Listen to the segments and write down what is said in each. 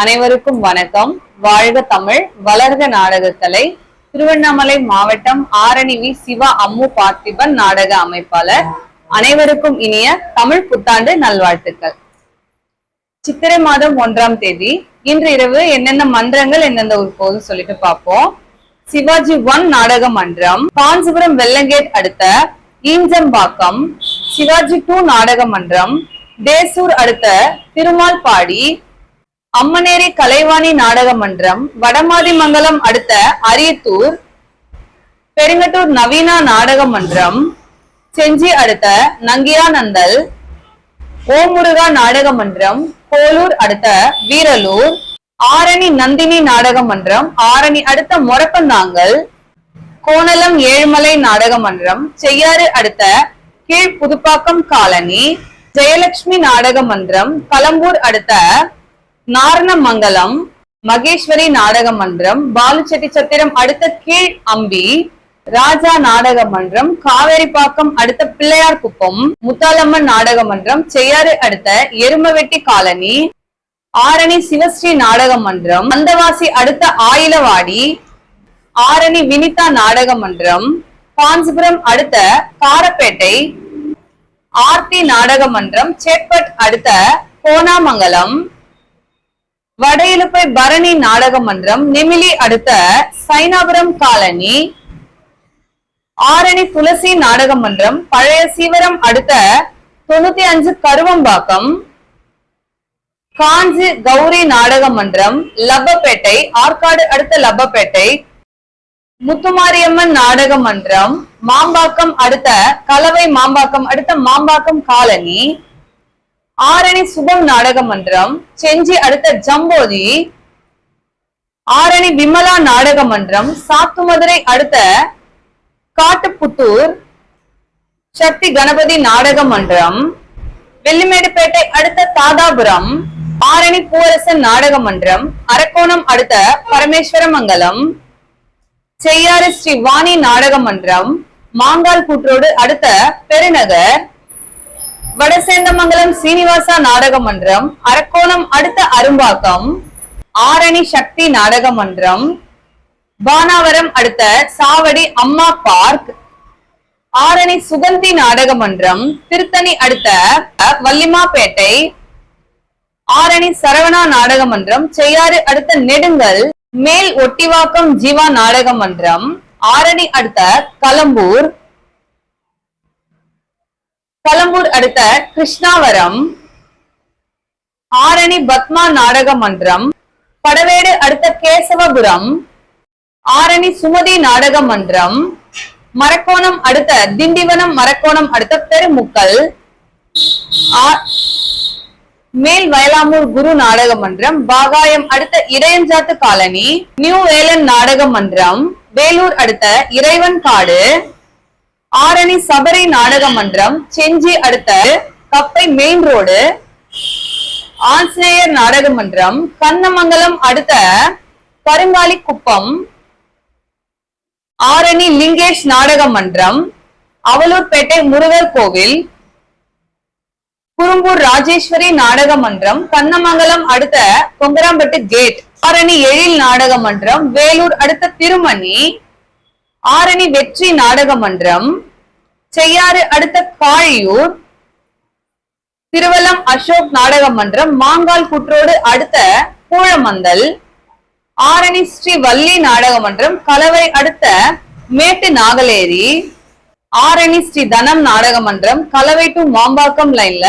அனைவருக்கும் வணக்கம். வாழ்க தமிழ் வளர்க நாடகக்கலை. திருவண்ணாமலை மாவட்டம் ஆரணி வி. சிவா அம்மு பார்த்திபன் நாடக அமைப்பாளர். அனைவருக்கும் இனிய தமிழ் புத்தாண்டு நல்வாழ்த்துக்கள். சித்திரை மாதம் ஒன்றாம் தேதி இன்று இரவு என்னென்ன மன்றங்கள் எந்தெந்த ஒரு போது சொல்லிட்டு பார்ப்போம். சிவாஜி ஒன் நாடக மன்றம் காஞ்சிபுரம் வெள்ளங்கேட் அடுத்த ஈஞ்சம்பாக்கம். சிவாஜி டூ நாடக மன்றம் தேசூர் அடுத்த திருமால்பாடி. அம்மனேரி கலைவாணி நாடக மன்றம் வடமாதிமங்கலம் அடுத்த அரியத்தூர் பெருங்கட்டூர் நவீனா நாடக மன்றம் செஞ்சி அடுத்த நங்கியானந்தல் ஓமுருகா நாடக மன்றம் கோலூர் அடுத்த வீரலூர் ஆரணி நந்தினி நாடக மன்றம் ஆரணி அடுத்த மொரப்பந்தாங்கல் கோணலம் ஏழுமலை நாடக மன்றம் செய்யாறு அடுத்த கீழ் புதுப்பாக்கம் காலனி ஜெயலட்சுமி நாடக மன்றம் கலம்பூர் அடுத்த நாரணமங்கலம் மகேஸ்வரி நாடக மன்றம் பாலுச்செட்டி சத்திரம் அடுத்த கீழ் அம்பி ராஜா நாடக மன்றம் காவேரிப்பாக்கம் அடுத்த பிள்ளையார் குப்பம் முத்தாலம்மன் நாடக மன்றம் செய்யாறு அடுத்த எருமவெட்டி காலனி ஆரணி சிவஸ்ரீ நாடக மன்றம் அந்தவாசி அடுத்த ஆயிலவாடி ஆரணி வினிதா நாடக மன்றம் காஞ்சிபுரம் அடுத்த காரப்பேட்டை ஆர்த்தி நாடக மன்றம் சேட்பட் அடுத்த கோணாமங்கலம் வட பரணி நாடக மன்றம் நெமிலி அடுத்த சைனாபுரம் காலனி ஆரணி துளசி நாடக மன்றம் பழைய சீவரம் அடுத்த தொண்ணூத்தி அஞ்சு கருவம்பாக்கம் காஞ்சி கௌரி நாடக மன்றம் லப்பப்பேட்டை ஆற்காடு அடுத்த லப்பப்பேட்டை முத்துமாரியம்மன் நாடக மன்றம் மாம்பாக்கம் அடுத்த கலவை மாம்பாக்கம் அடுத்த மாம்பாக்கம் காலனி ஆரணி சுபம் நாடக மன்றம் செஞ்சி அடுத்த ஜம்போதி ஆரணி விமலா நாடக மன்றம் சாத்துமதுரை அடுத்த காட்டுப்புத்தூர் சக்தி கணபதி நாடக மன்றம் வெள்ளிமேடுப்பேட்டை அடுத்த தாதாபுரம் ஆரணி பூவரசன் நாடக மன்றம் அரக்கோணம் அடுத்த பரமேஸ்வரமங்கலம் செய்யாறு ஸ்ரீ வாணி நாடக மன்றம் மாங்கால் கூற்றோடு அடுத்த பெருநகர் வடசேந்தமங்கலம் சீனிவாசா நாடக மன்றம் அரக்கோணம் அடுத்த அரும்பாக்கம் ஆரணி சக்தி நாடக மன்றம் பானாவரம் அடுத்த சாவடி அம்மா பார்க் ஆரணி சுகந்தி நாடக மன்றம் திருத்தணி அடுத்த வல்லிமாப்பேட்டை ஆரணி சரவணா நாடக மன்றம் செய்யாறு அடுத்த நெடுங்கல் மேல் ஒட்டிவாக்கம் ஜீவா நாடக மன்றம் ஆரணி அடுத்த கலம்பூர் கலம்பூர் அடுத்த கிருஷ்ணாவரம். ஆரணி பத்மா நாடக மன்றம். படவேடு அடுத்த கேசவபுரம். ஆரணி சுமதி நாடக மன்றம். மரக்கோணம் அடுத்த திண்டிவனம் மரக்கோணம் அடுத்த பெருமுக்கல். ஆ- மேல் வயலாமூர் குரு நாடக மன்றம். பாகாயம் அடுத்த இடையஞ்சாத்து காலனி. நியூ வேலன் நாடக மன்றம். வேலூர் அடுத்த இறைவன் காடு. ஆரணி சபரி நாடக மன்றம் செஞ்சி அடுத்த கப்பை மெயின் ரோடு ஆஞ்சநேயர் நாடக மன்றம் கண்ணமங்கலம் அடுத்த கருங்காலி குப்பம் ஆரணி லிங்கேஷ் நாடக மன்றம் அவலூர்பேட்டை முருகர் கோவில் குறும்பூர் ராஜேஸ்வரி நாடக மன்றம் கண்ணமங்கலம் அடுத்த கொங்கராம்பட்டு கேட் ஆரணி எழில் நாடக மன்றம் வேலூர் அடுத்த திருமணி ஆரணி வெற்றி நாடக மன்றம் செய்யாறு அடுத்த காழியூர் திருவல்லம் அசோக் நாடக மன்றம் மாங்கால் குற்றோடு அடுத்த கூழமந்தல் ஆரணி ஸ்ரீ வள்ளி நாடக மன்றம் கலவை அடுத்த மேட்டு நாகலேரி ஆரணி ஸ்ரீ தனம் நாடக மன்றம் கலவை டு மாம்பாக்கம் லைன்ல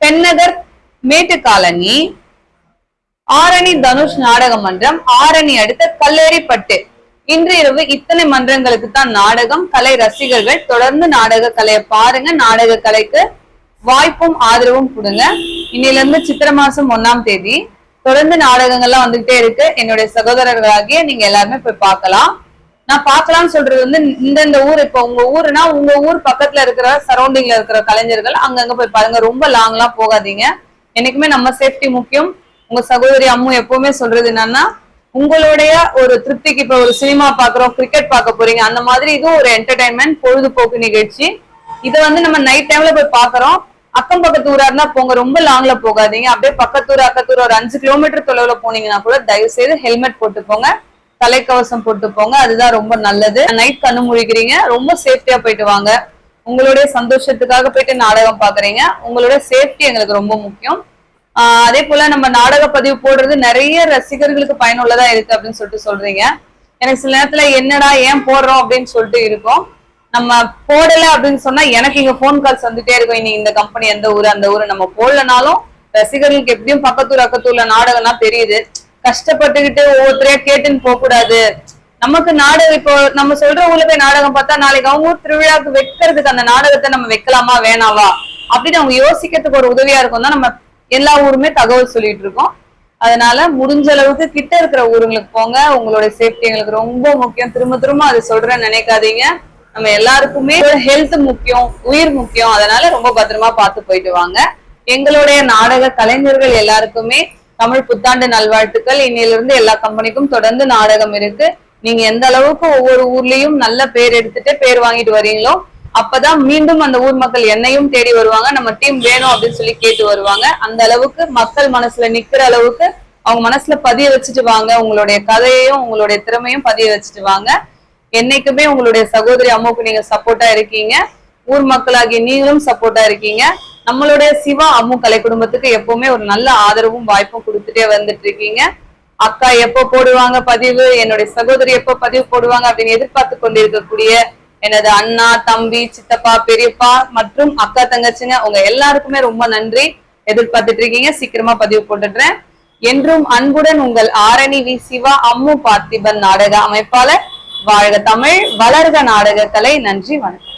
பெண்ணகர் மேட்டு காலனி ஆரணி தனுஷ் நாடக மன்றம் ஆரணி அடுத்த கல்லேரிப்பட்டு. இன்று இரவு இத்தனை மன்றங்களுக்கு தான் நாடகம் கலை ரசிகர்கள் தொடர்ந்து நாடக கலையை பாருங்க. நாடக கலைக்கு வாய்ப்பும் ஆதரவும் கொடுங்க. இன்னில இருந்து சித்திர மாசம் ஒன்னாம் தேதி தொடர்ந்து நாடகங்கள்லாம் வந்துகிட்டே இருக்கு. என்னுடைய சகோதரர்களாகிய நீங்க எல்லாருமே போய் பார்க்கலாம். நான் பார்க்கலாம்னு சொல்றது வந்து இந்தந்த ஊர் இப்போ உங்க ஊருனா உங்க ஊர் பக்கத்துல இருக்கிற சரௌண்டிங்ல இருக்கிற கலைஞர்கள் அங்கங்க போய் பாருங்க. ரொம்ப லாங்லாம் போகாதீங்க. என்னைக்குமே நம்ம சேஃப்டி முக்கியம். உங்க சகோதரி அம்மு எப்பவுமே சொல்றது என்னன்னா உங்களுடைய ஒரு திருப்திக்கு இப்ப ஒரு சினிமா பாக்குறோம் கிரிக்கெட் பார்க்க போறீங்க அந்த மாதிரி இதுவும் ஒரு என்டர்டைன்மெண்ட் பொழுதுபோக்கு நிகழ்ச்சி. இதை வந்து நம்ம நைட் டைம்ல போய் பாக்குறோம் அக்கம் பக்கத்து ஊரா இருந்தா போங்க ரொம்ப லாங்ல போகாதீங்க. அப்படியே பக்கத்தூர் அக்கத்தூர் ஒரு அஞ்சு கிலோமீட்டர் தொலைவுல போனீங்கன்னா கூட தயவு செய்து ஹெல்மெட் போட்டு போங்க தலைக்கவசம் போட்டு போங்க அதுதான் ரொம்ப நல்லது. நைட் கண்ணு முழிக்கிறீங்க ரொம்ப சேஃப்டியா போயிட்டு வாங்க. உங்களுடைய சந்தோஷத்துக்காக போயிட்டு நாடகம் பாக்குறீங்க. உங்களுடைய சேஃப்டி எங்களுக்கு ரொம்ப முக்கியம். அதே போல நம்ம நாடக பதிவு போடுறது நிறைய ரசிகர்களுக்கு பயனுள்ளதா இருக்கு அப்படின்னு சொல்லிட்டு சொல்றீங்க. எனக்கு சில நேரத்துல என்னடா ஏன் போடுறோம் அப்படின்னு சொல்லிட்டு இருக்கும். நம்ம போடல அப்படின்னு சொன்னா எனக்கு இங்க போன் கால்ஸ் வந்துட்டே இருக்கும். இனி இந்த கம்பெனி எந்த ஊரு அந்த ஊரு நம்ம போடலனாலும் ரசிகர்களுக்கு எப்படியும் பக்கத்தூர் அக்கத்தூர்ல நாடகம்னா தெரியுது. கஷ்டப்பட்டுக்கிட்டு ஒவ்வொருத்தரையா கேட்டுன்னு போக கூடாது நமக்கு நாடகம் இப்போ நம்ம சொல்ற ஊர்ல போய் நாடகம் பார்த்தா நாளைக்கு அவங்க ஊர் திருவிழாவுக்கு வைக்கிறதுக்கு அந்த நாடகத்தை நம்ம வைக்கலாமா வேணாவா? அப்படின்னு அவங்க யோசிக்கிறதுக்கு ஒரு உதவியா இருக்கும் தான் நம்ம எல்லா ஊருமே தகவல் சொல்லிட்டு இருக்கோம். அதனால முடிஞ்ச அளவுக்கு கிட்ட இருக்கிற ஊருங்களுக்கு போங்க. உங்களோட சேஃப்டி எங்களுக்கு ரொம்ப முக்கியம். திரும்ப திரும்ப அது சொல்றேன்னு நினைக்காதீங்க. நம்ம எல்லாருக்குமே ஹெல்த் முக்கியம் உயிர் முக்கியம். அதனால ரொம்ப பத்திரமா பார்த்து போயிட்டு வாங்க. எங்களுடைய நாடக கலைஞர்கள் எல்லாருக்குமே தமிழ் புத்தாண்டு நல்வாழ்த்துக்கள். இன்னையிலிருந்து எல்லா கம்பெனிக்கும் தொடர்ந்து நாடகம் இருக்கு. நீங்க எந்த அளவுக்கு ஒவ்வொரு ஊர்லயும் நல்ல பேர் எடுத்துட்டு பேர் வாங்கிட்டு வரீங்களோ அப்பதான் மீண்டும் அந்த ஊர் மக்கள் என்னையும் தேடி வருவாங்க. நம்ம டீம் வேணும் அப்படின்னு சொல்லி கேட்டு வருவாங்க. அந்த அளவுக்கு மக்கள் மனசுல நிக்கிற அளவுக்கு அவங்க மனசுல பதிய வச்சுட்டு வாங்க. உங்களுடைய கதையையும் உங்களுடைய திறமையும் பதிய வச்சுட்டு வாங்க. என்னைக்குமே உங்களுடைய சகோதரி அம்மாவுக்கு நீங்க சப்போர்ட்டா இருக்கீங்க. ஊர் மக்களாகிய நீங்களும் சப்போர்ட்டா இருக்கீங்க. நம்மளுடைய சிவா அம்மு கலை குடும்பத்துக்கு எப்பவுமே ஒரு நல்ல ஆதரவும் வாய்ப்பும் கொடுத்துட்டே வந்துட்டு இருக்கீங்க. அக்கா எப்போ போடுவாங்க பதிவு? என்னுடைய சகோதரி எப்போ பதிவு போடுவாங்க அப்படின்னு எதிர்பார்த்து கொண்டிருக்கக்கூடிய எனது அண்ணா தம்பி சித்தப்பா பெரியப்பா மற்றும் அக்கா தங்கச்சிங்க உங்க எல்லாருக்குமே ரொம்ப நன்றி. எதிர்பார்த்துட்டு இருக்கீங்க சீக்கிரமா பதிவு போட்டுடுறேன். என்றும் அன்புடன் உங்கள் ஆரணி வி. சிவா அம்மு பார்த்திபன் நாடக அமைப்பாளர். வாழ்க தமிழ் வளர்க நாடக கலை நன்றி வணக்கம்.